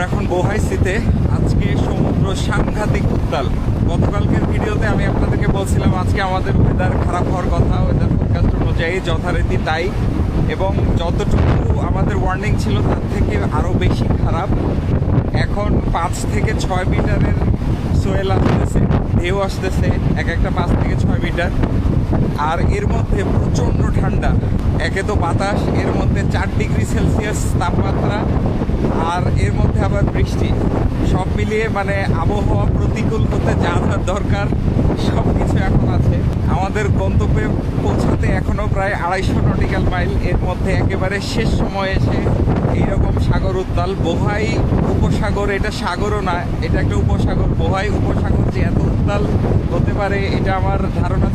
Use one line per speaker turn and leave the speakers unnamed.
আমরা এখন বহাইসিতে আজকে সমুদ্র সাংঘাতিক উত্তাল। গতকালকের ভিডিওতে আমি আপনাদেরকে বলছিলাম আজকে আমাদের ওয়েদার খারাপ হওয়ার কথা ওয়েদার ফোরকাস্ট অনুযায়ী যথারীতি তাই। এবং যতটুকু আমাদের ওয়ার্নিং ছিল তার থেকে আরও বেশি খারাপ। এখন পাঁচ থেকে ছয় মিটারের সোয়েল আসতেছে, ঢেউ আসতেছে, এক একটা পাঁচ থেকে ছয় মিটার। আর এর মধ্যে প্রচণ্ড ঠান্ডা। একে তো বাতাস, এর মধ্যে চার ডিগ্রি সেলসিয়াস তাপমাত্রা, আর এর মধ্যে আবার বৃষ্টি। সব মিলিয়ে মানে আবহাওয়া প্রতিকূল হতে যা যা দরকার সব কিছু এখন আছে। আমাদের গন্তব্যে পৌঁছাতে এখনও প্রায় আড়াইশো নটিক্যাল মাইল। এর মধ্যে একেবারে শেষ সময় এসে এইরকম সাগর উত্তাল। বোহাই উপসাগর, এটা সাগরও না, এটা একটা উপসাগর। বোহাই উপসাগর যে এত উত্তাল হতে পারে, এটা আমার ধারণা